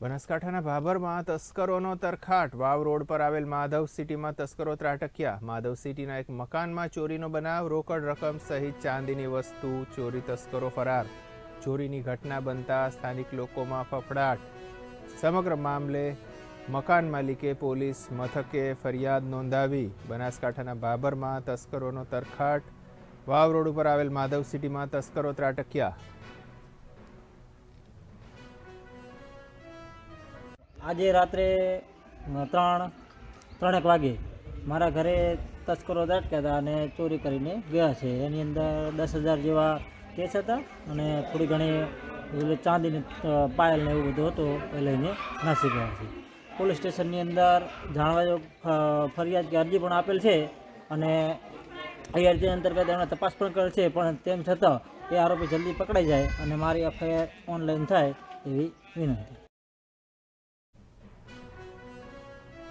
બનાસકાંઠાના ભાભરમાં તસ્કરોનો તરખાટ. વાવ રોડ પર આવેલ માધવ સિટીમાં તસ્કરો ત્રાટક્યા. માધવ સિટીના એક મકાનમાં ચોરીનો બનાવ, રોકડ રકમ સહિત ચાંદીની વસ્તુ, ચોરી તસ્કરો ફરાર. ચોરીની ઘટના બનતા સ્થાનિક લોકોમાં ફફડાટ. સમગ્ર મામલે મકાન માલિકે પોલીસ મથકે ફરિયાદ નોંધાવી. બનાસકાંઠાના ભાભરમાં તસ્કરોનો તરખાટ. વાવ રોડ ઉપર આવેલ માધવ સિટીમાં તસ્કરો ત્રાટક્યા. આજે રાત્રે ત્રણ, ત્રણેક વાગે મારા ઘરે તસ્કરો દાટક્યા હતા અને ચોરી કરીને ગયા છે. એની અંદર દસ હજાર જેવા કેસ હતા અને થોડી ઘણી ચાંદીની પાયલ ને એવું બધું હતું, એ લઈને નાસી ગયા છે. પોલીસ સ્ટેશનની અંદર જાણવા ફરિયાદ કે અરજી પણ આપેલ છે અને એ અરજી અંતર્ગત એમણે તપાસ પણ કરે છે, પણ તેમ છતાં એ આરોપી જલ્દી પકડાઈ જાય અને મારી એફઆઈઆર ઓનલાઈન થાય એવી વિનંતી.